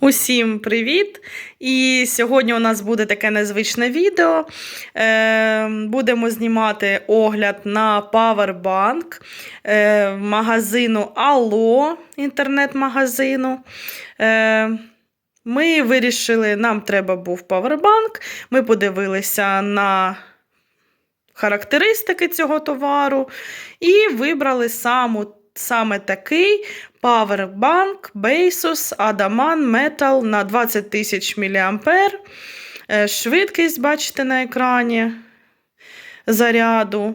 Усім привіт! І сьогодні у нас буде таке незвичне відео. Е, будемо знімати огляд на Powerbank е, магазину Алло, інтернет-магазину. Е, ми вирішили, нам треба був Powerbank. Ми подивилися на характеристики цього товару і вибрали саму, саме такий Powerbank Basus Adaman Metal на 20 тисяч мА. Е, Швидкість бачите на екрані заряду.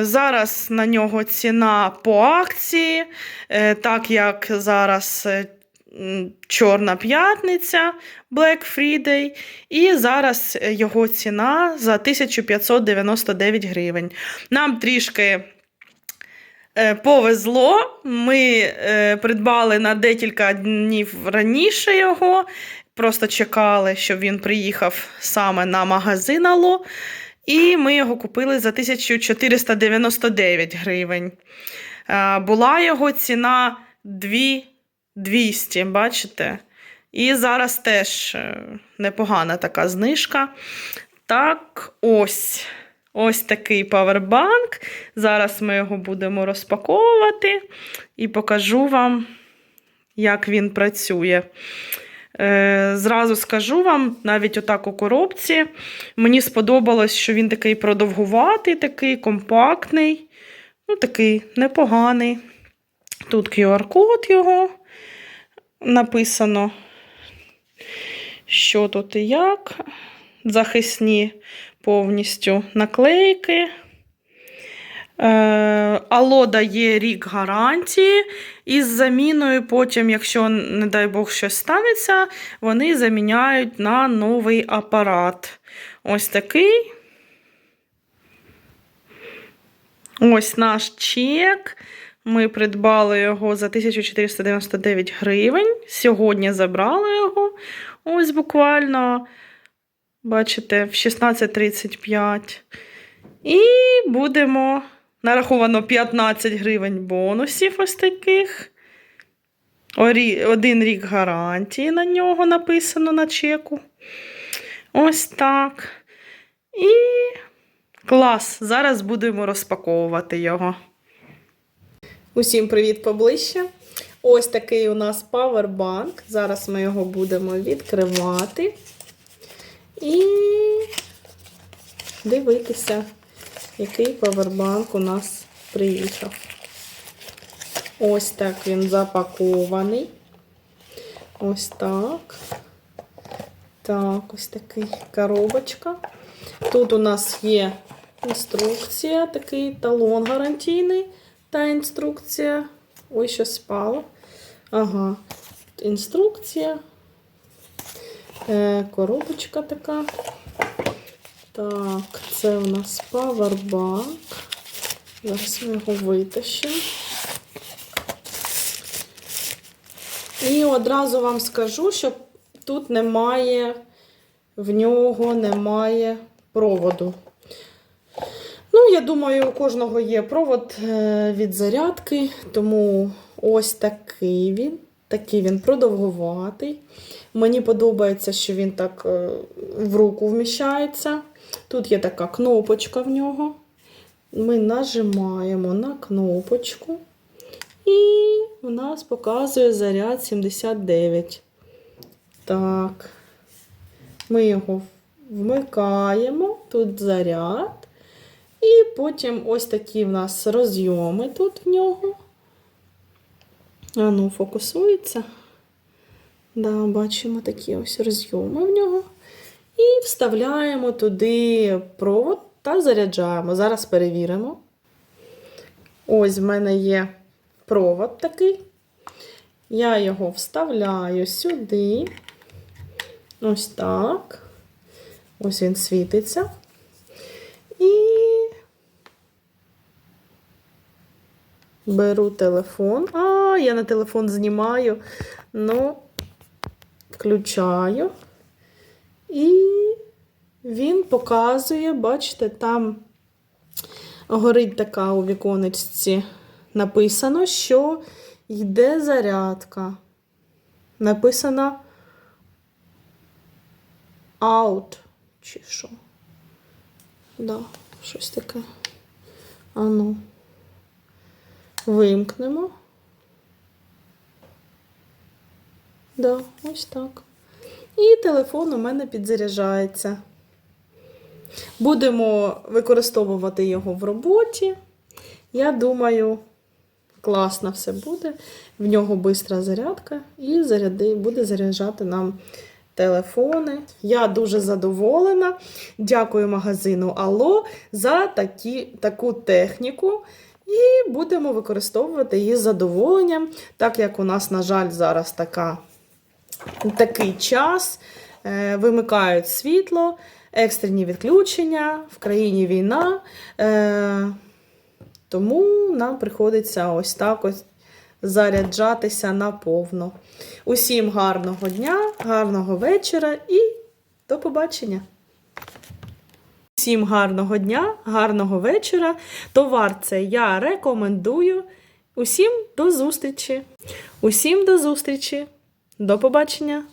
Зараз на нього ціна по акції, е, так як зараз е, Чорна п'ятниця, Black Friday, і зараз його ціна за 1599 гривень. Нам трішки повезло. Ми е, придбали на декілька днів раніше його. Просто чекали, щоб він приїхав саме на магазин Ало. І ми його купили за 1499 гривень. Е, Була його ціна 2200, бачите? І зараз теж е, непогана така знижка. Так, ось. Ось такий павербанк. Зараз ми його будемо розпаковувати і покажу вам, як він працює. Е, Зразу скажу вам, навіть отак у коробці. Мені сподобалось, що він такий продовгуватий, такий компактний, ну, такий непоганий. Тут QR-код його написано, що тут і як. Захисні повністю наклейки. Е, Алло дає рік гарантії, і з заміною, потім, якщо, не дай Бог, щось станеться, вони заміняють на новий апарат. Ось такий. Ось наш чек. Ми придбали його за 1499 гривень. Сьогодні забрали його. Ось буквально, бачите, в 16.35. І будемо. Нараховано 15 гривень бонусів ось таких. Один рік гарантії на нього написано на чеку. Ось так. І клас. Зараз будемо розпаковувати його. Усім привіт поближче. Ось такий у нас павербанк. Зараз ми його будемо відкривати і дивитися, який павербанк у нас приїхав. Ось так він запакований. Ось так. Так, ось такий коробочка. Тут у нас є інструкція, такий талон гарантійний та інструкція. Ой, що спало. Ага. Інструкція. Е, коробочка така. Так, це у нас павербанк. Зараз ми його витащимо. І одразу вам скажу, що тут немає, в нього немає проводу. Ну, я думаю, у кожного є провод е, від зарядки, тому ось такий він. Такий він продовгуватий. Мені подобається, що він так е, в руку вміщається. Тут є така кнопочка в нього. Ми нажимаємо на кнопочку, і у нас показує заряд 79. Так, ми його вмикаємо, тут заряд. І потім ось такі в нас розйоми тут в нього. А ну, фокусується. Да, бачимо такі ось розйоми в нього. І вставляємо туди провод та заряджаємо. Зараз перевіримо. Ось в мене є провод такий. Я його вставляю сюди. Ось так. Ось він світиться. І беру телефон. А, я на телефон знімаю. Ну, включаю. І він показує, бачите, там горить така у віконечці. Написано, що йде зарядка. Написано out. Чи що? Да, щось таке. Ану. Вимкнемо. Да, ось так. І телефон у мене підзаряджається. Будемо використовувати його в роботі. Я думаю, класно все буде. В нього бистра зарядка і заряди, буде заряджати нам телефони. Я дуже задоволена. Дякую магазину Алло за такі, таку техніку. І будемо використовувати її з задоволенням, так як у нас, на жаль, зараз така, такий час. Е, Вимикають світло, екстрені відключення, в країні війна. Е, тому нам приходиться ось так ось заряджатися наповно. Усім гарного дня, гарного вечора і до побачення! Всім гарного дня, гарного вечора. Товар це я рекомендую. Усім до зустрічі! Усім до зустрічі! До побачення!